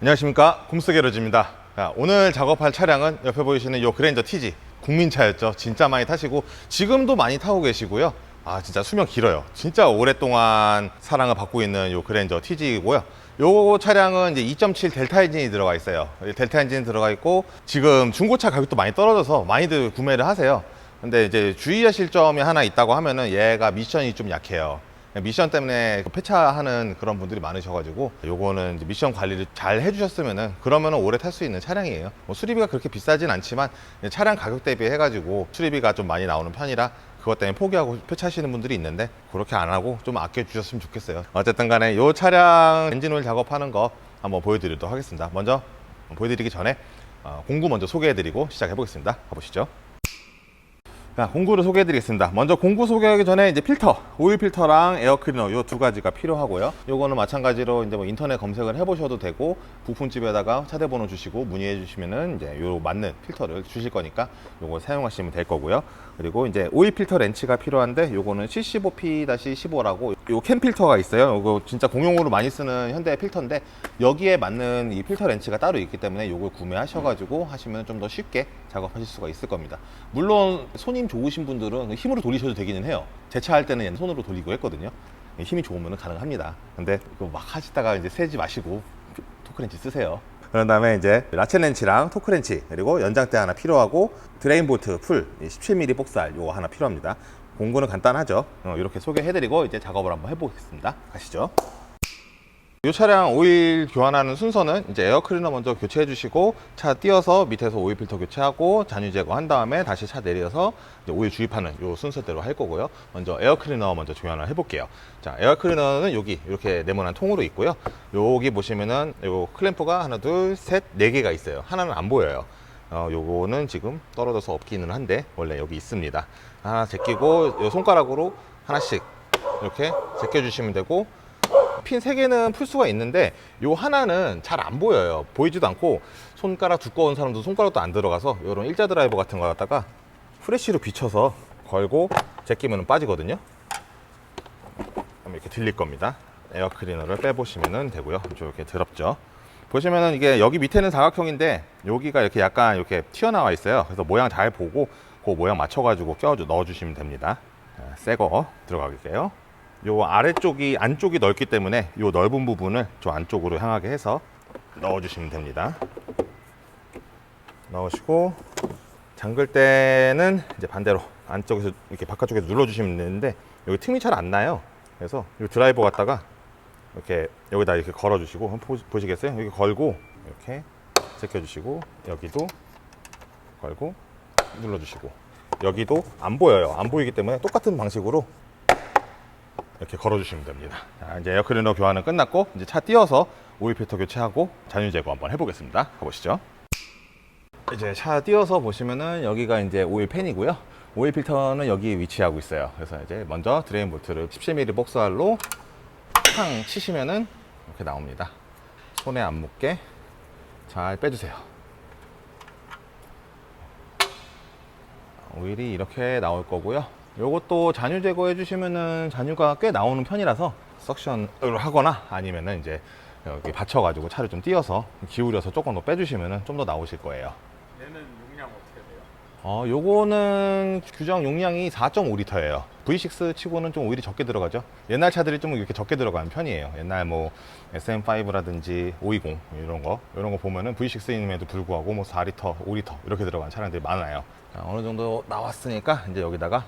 안녕하십니까. 곰스게러즈입니다. 자, 오늘 작업할 차량은 옆에 보이시는 이 그랜저 TG 국민차였죠. 진짜 많이 타시고 지금도 많이 타고 계시고요. 아 진짜 수명 길어요. 진짜 오랫동안 사랑을 받고 있는 이 그랜저 TG이고요. 요 차량은 이제 2.7 델타 엔진이 들어가 있어요. 델타 엔진 들어가 있고 지금 중고차 가격도 많이 떨어져서 많이들 구매를 하세요. 근데 이제 주의하실 점이 하나 있다고 하면은 얘가 미션이 좀 약해요 미션 때문에 폐차하는 그런 분들이 많으셔가지고 요거는 미션 관리를 잘 해주셨으면은 그러면은 오래 탈 수 있는 차량이에요. 뭐 수리비가 그렇게 비싸진 않지만 차량 가격 대비 해 가지고 수리비가 좀 많이 나오는 편이라 그것 때문에 포기하고 폐차하시는 분들이 있는데 그렇게 안 하고 좀 아껴 주셨으면 좋겠어요. 어쨌든 간에 요 차량 엔진오일 작업하는 거 한번 보여드리도록 하겠습니다. 먼저 보여드리기 전에 어, 공구 먼저 소개해드리고 시작해 보겠습니다. 가보시죠. 자, 공구를 소개해 드리겠습니다. 먼저 공구 소개하기 전에 이제 필터, 오일 필터랑 에어 클리너 요두 가지가 필요하고요. 요거는 마찬가지로 이제 뭐 인터넷 검색을 해 보셔도 되고 부품집에다가 차대 번호 주시고 문의해 주시면은 이제 요 맞는 필터를 주실 거니까 요거 사용하시면 될 거고요. 그리고 이제 오일 필터 렌치가 필요한데 요거는 C15P-15라고 요캔 필터가 있어요. 요거 진짜 공용으로 많이 쓰는 현대 필터인데 여기에 맞는 이 필터 렌치가 따로 있기 때문에 요걸 구매하셔가지고 하시면 좀 더 쉽게 작업하실 수가 있을 겁니다. 물론 손님 좋으신 분들은 힘으로 돌리셔도 되기는 해요. 제차할 때는 손으로 돌리고 했거든요. 힘이 좋으면 가능합니다. 근데 막 하시다가 이제 세지 마시고 토크렌치 쓰세요. 그런 다음에 이제 라체 렌치랑 토크 렌치 그리고 연장대 하나 필요하고 드레인 볼트 풀 17mm 복살 요거 하나 필요합니다. 공구는 간단하죠. 어, 이렇게 소개해드리고 이제 작업을 한번 해보겠습니다. 가시죠. 이 차량 오일 교환하는 순서는 이제 에어 클리너 먼저 교체해 주시고 차 띄어서 밑에서 오일 필터 교체하고 잔유 제거한 다음에 다시 차 내려서 이제 오일 주입하는 요 순서대로 할 거고요. 먼저 에어 클리너 먼저 교환을 해 볼게요. 자, 에어 클리너는 여기 이렇게 네모난 통으로 있고요. 여기 보시면은 요 클램프가 하나, 둘, 셋, 네 개가 있어요. 하나는 안 보여요. 어, 요거는 지금 떨어져서 없기는 한데 원래 여기 있습니다. 하나 제끼고 요 손가락으로 하나씩 이렇게 제껴주시면 되고 핀 세개는 풀 수가 있는데 요 하나는 잘 안 보여요. 보이지도 않고 손가락 두꺼운 사람도 손가락도 안 들어가서 요런 일자 드라이버 같은 거 갖다가 프레쉬로 비춰서 걸고 제끼면 빠지거든요. 이렇게 들릴 겁니다. 에어 클리너를 빼보시면 되고요. 좀 이렇게 더럽죠. 보시면은 이게 여기 밑에는 사각형인데 여기가 이렇게 약간 이렇게 튀어나와 있어요. 그래서 모양 잘 보고 그 모양 맞춰가지고 껴 넣어주시면 됩니다. 새거 들어가게요. 요 아래쪽이 안쪽이 넓기 때문에 요 넓은 부분을 저 안쪽으로 향하게 해서 넣어주시면 됩니다. 넣으시고 잠글 때는 이제 반대로 안쪽에서 이렇게 바깥쪽에서 눌러주시면 되는데 여기 틈이 잘 안 나요. 그래서 이 드라이버 갖다가 이렇게 여기다 이렇게 걸어주시고 보시겠어요? 여기 걸고 이렇게 제껴주시고 여기도 걸고 눌러주시고 여기도 안 보여요. 안 보이기 때문에 똑같은 방식으로 이렇게 걸어주시면 됩니다. 자, 이제 에어클리너 교환은 끝났고 이제 차 띄어서 오일 필터 교체하고 잔유 제거 한번 해보겠습니다. 가보시죠. 이제 차 띄어서 보시면은 여기가 이제 오일 팬이고요. 오일 필터는 여기 위치하고 있어요. 그래서 이제 먼저 드레인 볼트를 17mm 복사알로 탕 치시면은 이렇게 나옵니다. 손에 안 묻게 잘 빼주세요. 오일이 이렇게 나올 거고요. 요것도 잔유 제거해 주시면은 잔유가 꽤 나오는 편이라서 석션을 하거나 아니면은 이제 여기 받쳐가지고 차를 좀 띄어서 기울여서 조금 더 빼주시면은 좀 더 나오실 거예요. 얘는 용량 어떻게 돼요? 어, 요거는 규정 용량이 4.5리터예요. V6 치고는 좀 오일이 적게 들어가죠. 옛날 차들이 좀 이렇게 적게 들어가는 편이에요. 옛날 뭐 SM5라든지 520 이런 거 이런 거 보면은 V6임에도 불구하고 뭐 4리터, 5리터 이렇게 들어간 차량들이 많아요. 자, 어느 정도 나왔으니까 이제 여기다가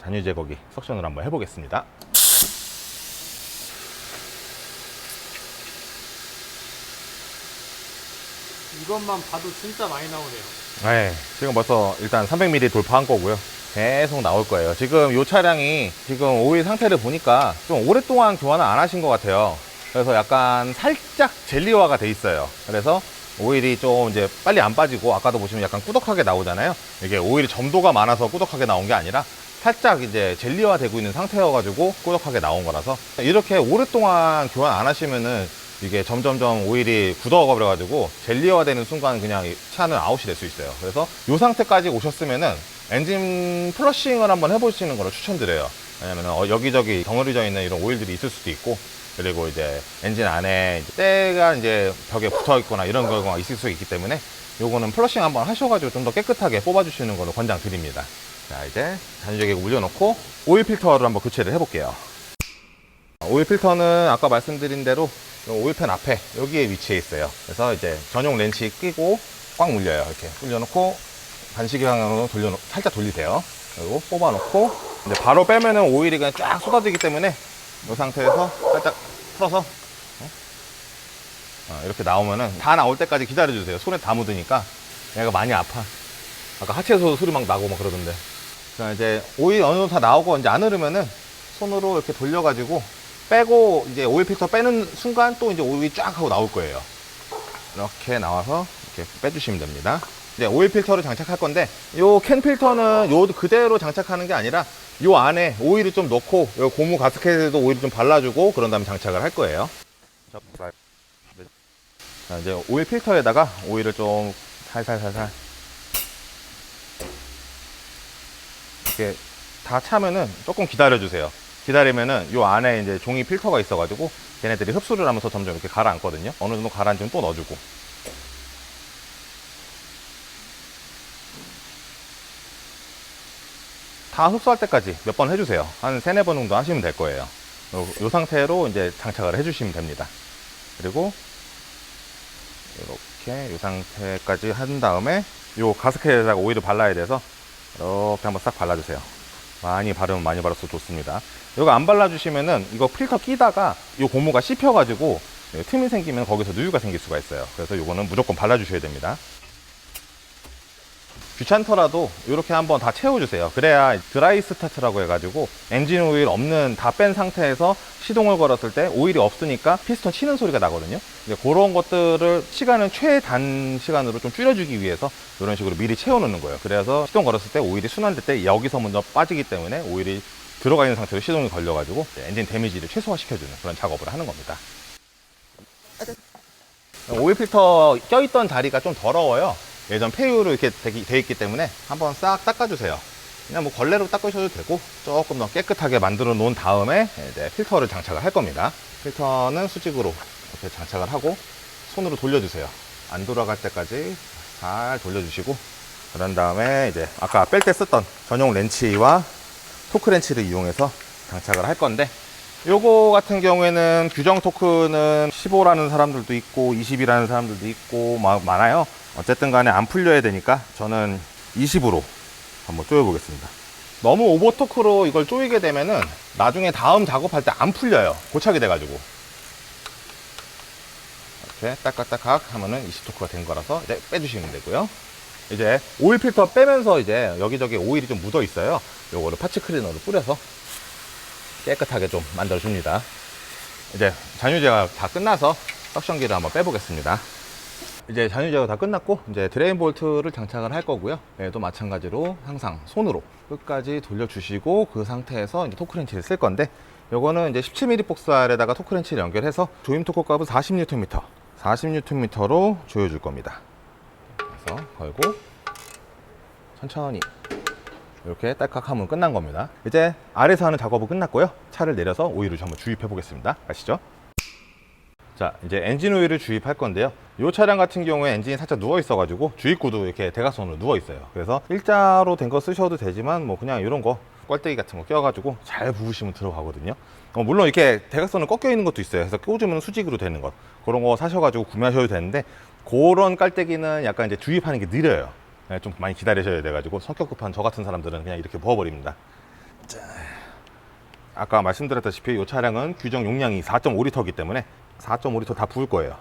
잔유 제거기 석션을 한번 해보겠습니다. 이것만 봐도 진짜 많이 나오네요. 네, 지금 벌써 일단 300mm 돌파한 거고요. 계속 나올 거예요. 지금 이 차량이 지금 오일 상태를 보니까 좀 오랫동안 교환을 안 하신 것 같아요. 그래서 약간 살짝 젤리화가 돼 있어요. 그래서 오일이 좀 이제 빨리 안 빠지고 아까도 보시면 약간 꾸덕하게 나오잖아요. 이게 오일이 점도가 많아서 꾸덕하게 나온 게 아니라 살짝 이제 젤리화 되고 있는 상태여가지고 꾸덕하게 나온 거라서 이렇게 오랫동안 교환 안 하시면은 이게 점점점 오일이 굳어가 버려가지고 젤리화 되는 순간 그냥 이 차는 아웃이 될 수 있어요. 그래서 이 상태까지 오셨으면은 엔진 플러싱을 한번 해보시는 걸 추천드려요. 왜냐면 어, 여기저기 덩어리져 있는 이런 오일들이 있을 수도 있고 그리고 이제 엔진 안에 이제 때가 이제 벽에 붙어 있거나 이런 경우가 있을 수 있기 때문에 요거는 플러싱 한번 하셔가지고 좀 더 깨끗하게 뽑아주시는 걸로 권장 드립니다. 자, 이제 잔유제게 올려놓고 오일 필터를 한번 교체를 해볼게요. 오일 필터는 아까 말씀드린 대로 요 오일팬 앞에 여기에 위치해 있어요. 그래서 이제 전용 렌치 끼고 꽉 물려요. 이렇게 물려놓고 반시계 방향으로 돌려 살짝 돌리세요. 그리고 뽑아놓고 이제 바로 빼면은 오일이 그냥 쫙 쏟아지기 때문에 이 상태에서 살짝 풀어서 어? 어, 이렇게 나오면은 다 나올 때까지 기다려주세요. 손에 다 묻으니까 얘가 많이 아파. 아까 하체에서 소리 막 나고 막 그러던데. 자 이제 오일 어느 정도 다 나오고 이제 안 흐르면은 손으로 이렇게 돌려가지고 빼고 이제 오일 필터 빼는 순간 또 이제 오일이 쫙 하고 나올 거예요. 이렇게 나와서 이렇게 빼주시면 됩니다. 이제 오일 필터를 장착할 건데 요 캔 필터는 요 그대로 장착하는 게 아니라 요 안에 오일을 좀 넣고 요 고무 가스켓에도 오일을 좀 발라주고 그런 다음에 장착을 할 거예요. 자 이제 오일 필터에다가 오일을 좀 살살살살 이렇게 다 차면은 조금 기다려 주세요. 기다리면은 요 안에 이제 종이 필터가 있어가지고 걔네들이 흡수를 하면서 점점 이렇게 가라앉거든요. 어느 정도 가라앉으면 또 넣어주고. 다 흡수할 때까지 몇 번 해주세요. 한 세네 번 정도 하시면 될 거예요. 요, 요 상태로 이제 장착을 해주시면 됩니다. 그리고 이렇게 이 상태까지 한 다음에 요 가스켓에다가 오일을 발라야 돼서 이렇게 한번 싹 발라주세요. 많이 바르면 많이 발라서 좋습니다. 이거 안 발라주시면은 이거 필터 끼다가 이 고무가 씹혀가지고 틈이 생기면 거기서 누유가 생길 수가 있어요. 그래서 이거는 무조건 발라주셔야 됩니다. 귀찮더라도 이렇게 한번 다 채워주세요. 그래야 드라이 스타트라고 해가지고 엔진 오일 없는 다 뺀 상태에서 시동을 걸었을 때 오일이 없으니까 피스톤 치는 소리가 나거든요. 이제 그런 것들을 시간을 최단 시간으로 좀 줄여주기 위해서 이런 식으로 미리 채워놓는 거예요. 그래서 시동 걸었을 때 오일이 순환될 때 여기서 먼저 빠지기 때문에 오일이 들어가 있는 상태로 시동이 걸려가지고 엔진 데미지를 최소화시켜주는 그런 작업을 하는 겁니다. 오일 필터 껴있던 자리가 좀 더러워요. 예전 폐유로 이렇게 되- 돼 있기 때문에 한번 싹 닦아주세요. 그냥 뭐 걸레로 닦으셔도 되고 조금 더 깨끗하게 만들어 놓은 다음에 이제 필터를 장착을 할 겁니다. 필터는 수직으로 이렇게 장착을 하고 손으로 돌려주세요. 안 돌아갈 때까지 잘 돌려주시고 그런 다음에 이제 아까 뺄 때 썼던 전용 렌치와 토크 렌치를 이용해서 장착을 할 건데 요거 같은 경우에는 규정 토크는 15라는 사람들도 있고 20이라는 사람들도 있고 마- 많아요. 어쨌든 간에 안 풀려야 되니까 저는 20으로 한번 쪼여보겠습니다. 너무 오버 토크로 이걸 쪼이게 되면은 나중에 다음 작업할 때 안 풀려요. 고착이 돼가지고. 이렇게 딱딱딱딱 하면은 20 토크가 된 거라서 이제 빼주시면 되고요. 이제 오일 필터 빼면서 이제 여기저기 오일이 좀 묻어 있어요. 요거를 파츠 클리너로 뿌려서 깨끗하게 좀 만들어 줍니다. 이제 잔유제가 다 끝나서 석션기를 한번 빼보겠습니다. 이제 잔유제가 다 끝났고 이제 드레인 볼트를 장착을 할 거고요. 얘도 마찬가지로 항상 손으로 끝까지 돌려주시고 그 상태에서 이제 토크렌치를 쓸 건데 요거는 이제 17mm 복살에다가 토크렌치를 연결해서 조임 토크 값은 40Nm, 40Nm로 조여줄 겁니다. 그래서 걸고 천천히 이렇게 딸깍 하면 끝난 겁니다. 이제 아래서 하는 작업은 끝났고요. 차를 내려서 오일을 좀 한번 주입해 보겠습니다. 가시죠. 자, 이제 엔진 오일을 주입할 건데요. 이 차량 같은 경우에 엔진이 살짝 누워 있어 가지고 주입구도 이렇게 대각선으로 누워 있어요. 그래서 일자로 된 거 쓰셔도 되지만 뭐 그냥 이런 거 꼴대기 같은 거 껴가지고 잘 부으시면 들어가거든요. 어, 물론 이렇게 대각선은 꺾여 있는 것도 있어요. 그래서 꽂으면 수직으로 되는 것 그런 거 사셔가지고 구매하셔도 되는데 그런 깔때기는 약간 이제 주입하는 게 느려요. 네, 좀 많이 기다리셔야 돼가지고 성격 급한 저 같은 사람들은 그냥 이렇게 부어버립니다. 자, 아까 말씀드렸다시피 이 차량은 규정 용량이 4.5리터이기 때문에 4.5리터 다 부을 거예요.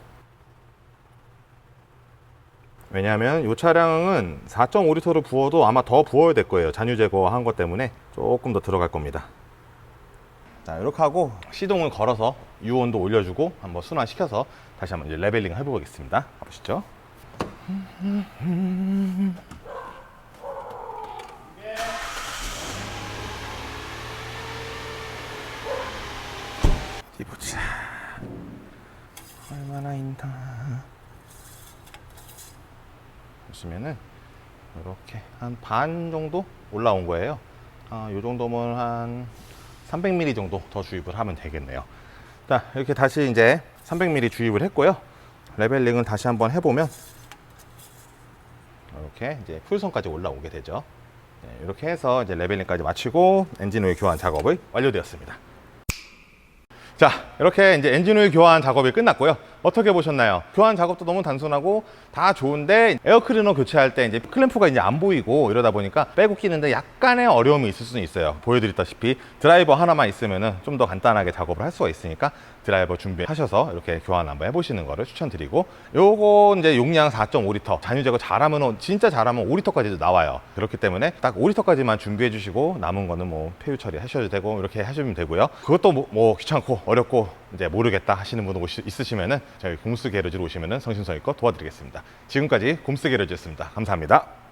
왜냐하면 이 차량은 4.5리터를 부어도 아마 더 부어야 될 거예요. 잔유 제거한 것 때문에 조금 더 들어갈 겁니다. 자, 이렇게 하고 시동을 걸어서 유온도 올려주고 한번 순환시켜서 다시 한번 이제 레벨링 해보겠습니다. 가보시죠. 어디 보자. 얼마나 있나. 보시면은 이렇게 한 반 정도 올라온 거예요. 아, 요 정도면 한 300ml 정도 더 주입을 하면 되겠네요. 자, 이렇게 다시 이제 300mm 주입을 했고요. 레벨링을 다시 한번 해보면 이렇게 이제 풀선까지 올라오게 되죠. 네, 이렇게 해서 이제 레벨링까지 마치고 엔진 오일 교환 작업이 완료되었습니다. 자, 이렇게 이제 엔진 오일 교환 작업이 끝났고요. 어떻게 보셨나요? 교환 작업도 너무 단순하고 다 좋은데 에어 클리너 교체할 때 이제 클램프가 이제 안 보이고 이러다 보니까 빼고 끼는데 약간의 어려움이 있을 수는 있어요. 보여드렸다시피 드라이버 하나만 있으면은 좀 더 간단하게 작업을 할 수가 있으니까 드라이버 준비하셔서 이렇게 교환 한번 해보시는 거를 추천드리고 요거 이제 용량 4.5리터 잔유 제거 잘하면 진짜 잘하면 5리터까지도 나와요. 그렇기 때문에 딱 5리터까지만 준비해 주시고 남은 거는 뭐 폐유 처리 하셔도 되고 이렇게 하시면 되고요. 그것도 뭐, 뭐 귀찮고 어렵고 이제 모르겠다 하시는 분 오시- 있으시면은 저희 곰스 게러지로 오시면은 성심성의껏 도와드리겠습니다. 지금까지 곰스 게러지였습니다. 감사합니다.